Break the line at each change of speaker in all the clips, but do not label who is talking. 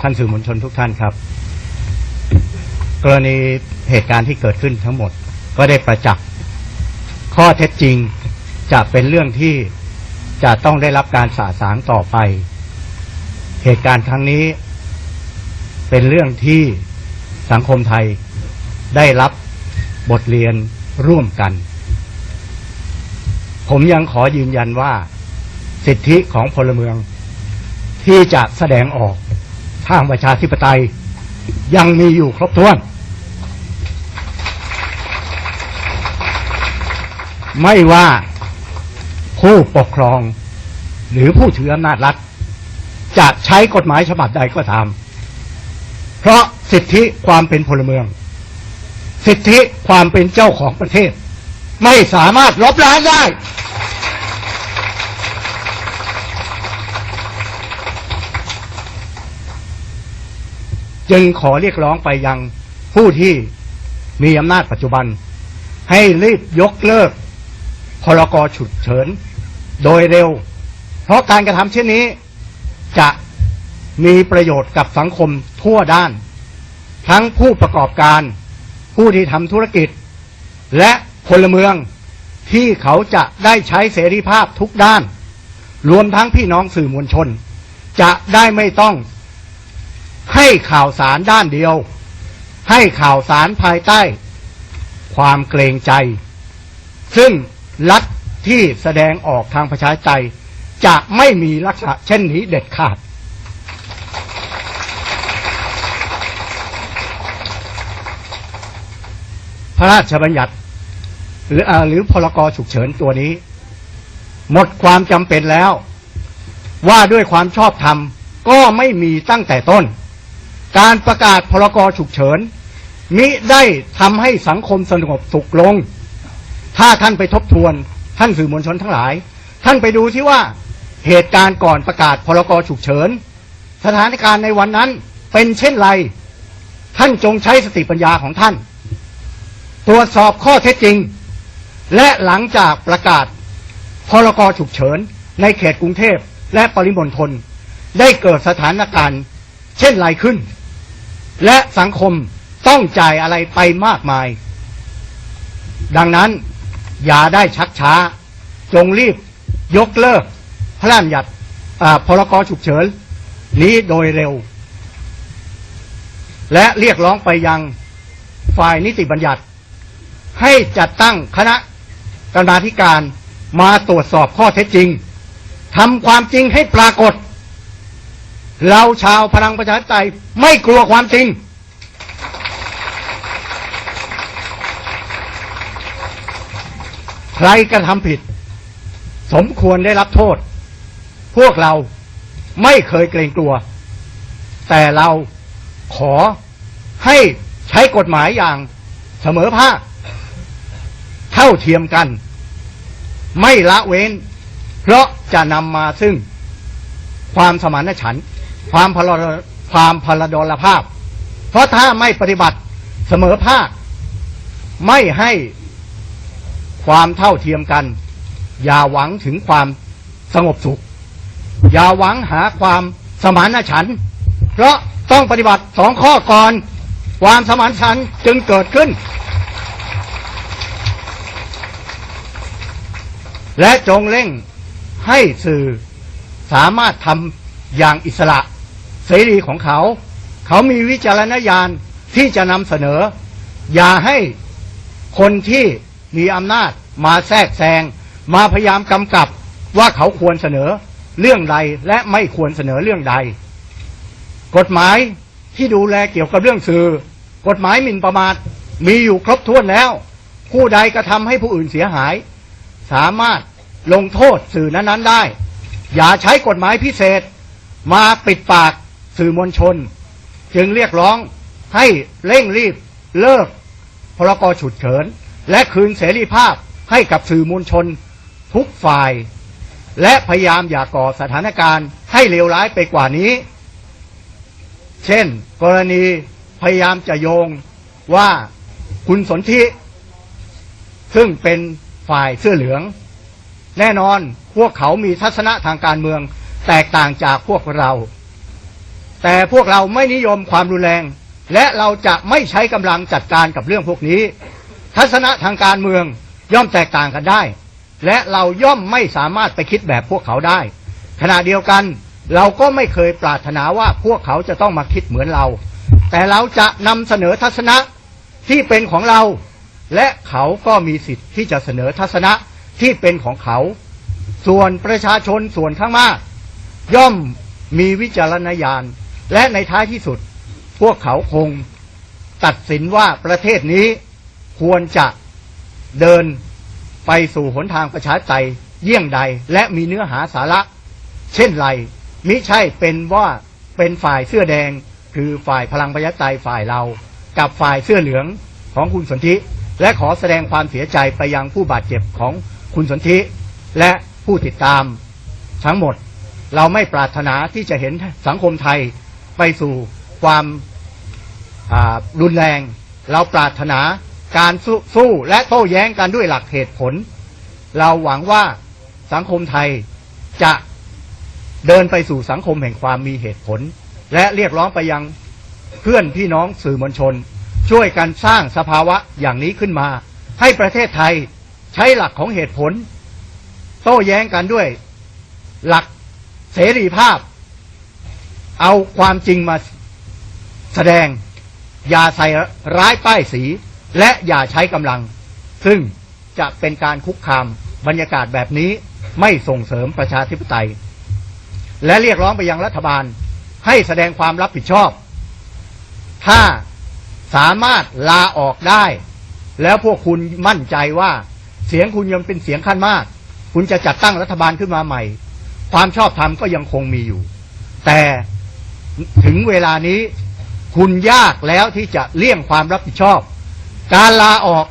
ท่านสื่อมวลชนทุกท่านครับ กรณีเหตุการณ์ที่เกิดขึ้นทั้งหมด ก็ได้ประจักษ์ข้อเท็จจริงจะเป็นเรื่องที่จะต้องได้รับการสาสางต่อไป เหตุการณ์ครั้งนี้ เป็นเรื่องที่สังคมไทยได้รับบทเรียนร่วมกัน ผมยังขอยืนยันว่า สิทธิของพลเมืองที่จะแสดงออก ทางประชาธิปไตย ยังมีอยู่ครบถ้วน ไม่ว่าผู้ปกครอง หรือผู้ถืออำนาจรัฐ จะใช้กฎหมายฉบับใดก็ตาม เพราะสิทธิความเป็นพลเมือง สิทธิความเป็นเจ้าของประเทศ ไม่สามารถลบล้างได้ จึงขอเรียกร้องไปยังผู้ที่มีอำนาจปัจจุบัน ให้รีบยกเลิกพรกฉุกเฉิน โดยเร็ว เพราะการกระทำเช่นนี้ จะมีประโยชน์กับสังคมทั่วด้าน ทั้งผู้ประกอบการ ผู้ที่ทำธุรกิจ และพลเมืองที่เขาจะได้ใช้เสรีภาพทุกด้าน รวมทั้งพี่น้องสื่อมวลชน จะได้ไม่ต้อง ให้ข่าวสารด้านเดียว ให้ข่าวสารภายใต้ ความเกรงใจ ซึ่งรัฐที่แสดงออกทางประชาธิปไตยจะไม่มีลักษณะเช่นนี้เด็ดขาด พระราชบัญญัติ หรือหรือพรกฉุกเฉินตัวนี้ หมดความจำเป็นแล้ว ว่าด้วยความชอบธรรมก็ไม่มีตั้งแต่ต้น การประกาศพรกฉุกเฉินมิได้ทำให้สังคมสงบสุขลง ถ้าท่านไปทบทวนท่านสื่อมวลชนทั้งหลาย ท่านไปดูที่ว่าเหตุการณ์ก่อนประกาศพรกฉุกเฉิน สถานการณ์ในวันนั้นเป็นเช่นไร ท่านจงใช้สติปัญญาของท่าน ตรวจสอบข้อเท็จจริง และหลังจากประกาศพรกฉุกเฉิน ในเขตกรุงเทพและปริมณฑลได้เกิดสถานการณ์ เช่นไรขึ้น และสังคมต้องจ่ายอะไรไปมากมาย ดังนั้นอย่าได้ชักช้า จงรีบยกเลิกพระราชบัญญัติพรกฉุกเฉินนี้โดยเร็ว และเรียกร้องไปยังฝ่ายนิติบัญญัติ ให้จัดตั้งคณะกรรมาธิการมาตรวจสอบข้อเท็จจริงทำความจริงให้ปรากฏ เราชาวพลังประชาธิปไตยไม่กลัวความจริง ใครกระทำผิด สมควรได้รับโทษ พวกเราไม่เคยเกรงกลัว แต่เราขอให้ใช้กฎหมายอย่างเสมอภาค เท่าเทียมกัน ไม่ละเว้น เพราะจะนำมาซึ่งความสมานฉันท์ ความพลดความพลดรภาพ เพราะถ้าไม่ปฏิบัติเสมอภาค ไม่ให้ความเท่าเทียมกัน อย่าหวังถึงความสงบสุข อย่าหวังหาความสมานฉันท์เพราะต้องปฏิบัติสองข้อก่อน ความสมานฉันท์จึงเกิดขึ้น และจงเร่งให้สื่อสามารถทำอย่างอิสระ เสรีของเขา เขามีวิจารณญาณที่จะนำเสนอ อย่าให้คนที่มีอำนาจมาแทรกแซง มาพยายามกำกับว่าเขาควรเสนอเรื่องใดและไม่ควรเสนอเรื่องใด กฎหมายที่ดูแลเกี่ยวกับเรื่องสื่อ กฎหมายหมิ่นประมาทมีอยู่ครบถ้วนแล้ว ผู้ใดกระทำให้ผู้อื่นเสียหาย สามารถลงโทษสื่อนั้นๆได้ อย่าใช้กฎหมายพิเศษ มาปิดปาก สื่อมวลชน จึงเรียกร้องให้เร่งรีบเลิกพรกฉุดเฉิน และคืนเสรีภาพให้กับสื่อมวลชนทุกฝ่าย และพยายามอย่าก่อสถานการณ์ให้เลวร้ายไปกว่านี้ เช่น กรณีพยายามจะโยงว่าคุณสนธิซึ่งเป็นฝ่ายเสื้อเหลือง แน่นอนพวกเขามีทัศนะทางการเมืองแตกต่างจากพวกเรา แต่พวกเราไม่นิยมความรุนแรง และเราจะไม่ใช้กำลังจัดการกับเรื่องพวกนี้ ทัศนะทางการเมืองย่อมแตกต่างกันได้ และเราย่อมไม่สามารถไปคิดแบบพวกเขาได้ ขณะเดียวกันเราก็ไม่เคยปรารถนาว่าพวกเขาจะต้องมาคิดเหมือนเรา แต่เราจะนำเสนอทัศนะที่เป็นของเรา และเขาก็มีสิทธิ์ที่จะเสนอทัศนะที่เป็นของเขา ส่วนประชาชนส่วนข้างมาก ย่อมมีวิจารณญาณ และในท้ายที่สุด พวกเขาคงตัดสินว่าประเทศนี้ควรจะเดินไปสู่หนทางประชาธิปไตยเยี่ยงใด และมีเนื้อหาสาระ เช่นไรมิใช่เป็นว่าเป็นฝ่ายเสื้อแดง คือฝ่ายพลังประชาธิปไตยฝ่ายเรา กับฝ่ายเสื้อเหลืองของคุณสนธิและขอแสดงความเสียใจไปยังผู้บาดเจ็บของคุณสนธิและผู้ติดตาม ทั้งหมดเราไม่ปรารถนาที่จะเห็นสังคมไทย ไปสู่ความรุนแรง เราปรารถนาการสสู้และโต้แย้งกันด้วยหลักเหตุผล เราหวังว่าสังคมไทยจะเดินไปสู่สังคมแห่งความมีเหตุผล และเรียกร้องไปยังเพื่อนพี่น้องสื่อมวลชน ช่วยกันสร้างสภาวะอย่างนี้ขึ้นมา ให้ประเทศไทยใช้หลักของเหตุผล โต้แย้งกันด้วย หลักเสรีภาพ เอาความจริงมาแสดง อย่าใส่ร้ายป้ายสี และอย่าใช้กำลัง ซึ่งจะเป็นการคุกคามบรรยากาศแบบนี้ไม่ส่งเสริมประชาธิปไตย และเรียกร้องไปยังรัฐบาลให้แสดงความรับผิดชอบ ถ้าสามารถลาออกได้ แล้วพวกคุณมั่นใจว่า เสียงคุณยังเป็นเสียงขั้นมาก คุณจะจัดตั้งรัฐบาลขึ้นมาใหม่ ความชอบธรรมก็ยังคงมีอยู่ แต่ ถึงเวลานี้ คุณยากแล้วที่จะเลี่ยงความรับผิดชอบ การลาออก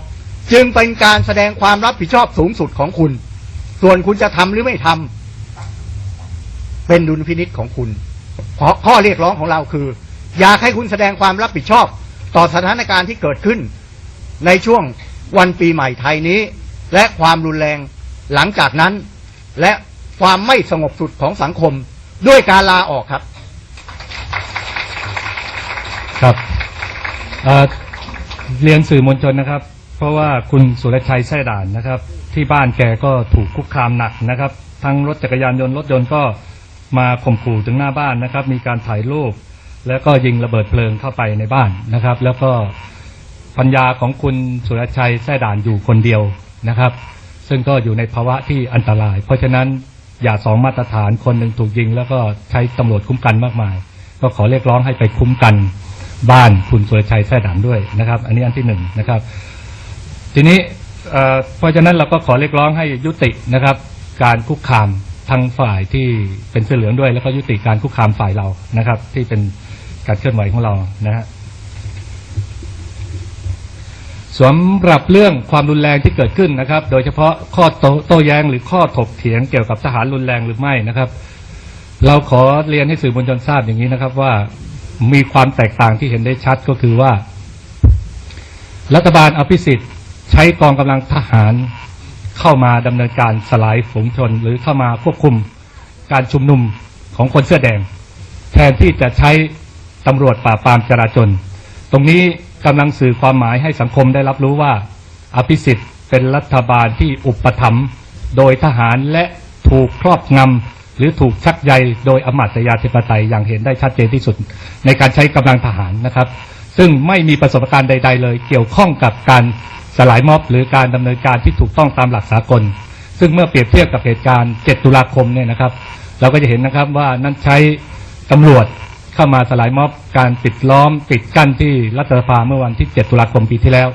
จึงเป็นการแสดงความรับผิดชอบสูงสุดของคุณ ส่วนคุณจะทำหรือไม่ทำเป็นดุลพินิษของคุณเพราะข้อเรียกร้องของเราคือ อยากให้คุณแสดงความรับผิดชอบ ต่อสถานการณ์ที่เกิดขึ้น ในช่วงวันปีใหม่ไทยนี้ และความรุนแรงหลังจากนั้น และความไม่สงบสุดของสังคมด้วยการลาออกครับ
ครับเอ่อเรียนสื่อมวลชนนะครับ เพราะว่าคุณสุรชัยแท่ด่านนะครับ ที่บ้านแกก็ถูกคุกคามหนักนะครับ ทั้งรถจักรยานยนต์รถยนต์ก็มาข่มขู่ถึงหน้าบ้านนะครับ มีการถ่ายรูป แล้วก็ยิงระเบิดเพลิงเข้าไปในบ้านนะครับ แล้วก็ปัญญาของคุณสุรชัยแท่ด่านอยู่คนเดียวนะครับ ซึ่งก็อยู่ในภาวะที่อันตราย เพราะฉะนั้นอย่าสองมาตรฐานคนหนึ่งถูกยิง แล้วก็ใช้ตำรวจคุ้มกันมากมาย ก็ขอเรียกร้องให้ไปคุ้มกันบ้านคุณสุรชัยแท่ด่านด้วยนะครับ อันนี้อันที่หนึ่งนะครับ ทีนี้เพราะฉะนั้นเราก็ขอเรียกร้องให้ยุตินะครับ การคุกคามทางฝ่ายที่เป็นเสื้อเหลืองด้วย แล้วก็ยุติการคุกคามฝ่ายเรานะครับ ที่เป็นการเคลื่อนไหวของเรานะฮะสำหรับเรื่องความรุนแรงที่เกิดขึ้นนะครับ โดยเฉพาะข้อโตโต้แย้งหรือข้อถกเถียงเกี่ยวกับทหารรุนแรงหรือไม่นะครับ เราขอเรียนให้สื่อมวลชนทราบอย่างนี้นะครับว่ามีความแตกต่างที่เห็นได้ชัดก็คือว่า รัฐบาลอภิสิทธิ์ใช้กองกำลังทหารเข้ามาดำเนินการสลายฝูงชน หรือเข้ามาควบคุมการชุมนุมของคนเสื้อแดง แทนที่จะใช้ตำรวจปราบปรามจราจน ตรงนี้กำลังสื่อความหมายให้สังคมได้รับรู้ว่า อภิสิทธิ์เป็นรัฐบาลที่อุปถัมภ์โดยทหารและถูกครอบงำ หรือถูกชักใยโดยอำมาตยาธิปไตยอย่างเห็นได้ชัดเจนที่สุด ในการใช้กำลังทหารนะครับ ซึ่งไม่มีประสบการณ์ใด ๆ เลย เกี่ยวข้องกับการสลายม็อบ หรือการดำเนินการที่ถูกต้องตามหลักสากล ซึ่งเมื่อเปรียบเทียบกับเหตุการณ์ 7 ตุลาคมเนี่ยนะครับ เราก็จะเห็นนะครับว่านั้นใช้ตำรวจเข้ามาสลายม็อบ การปิดล้อมปิดกั้นที่รัฐสภาเมื่อวันที่ 7 ตุลาคมปีที่แล้ว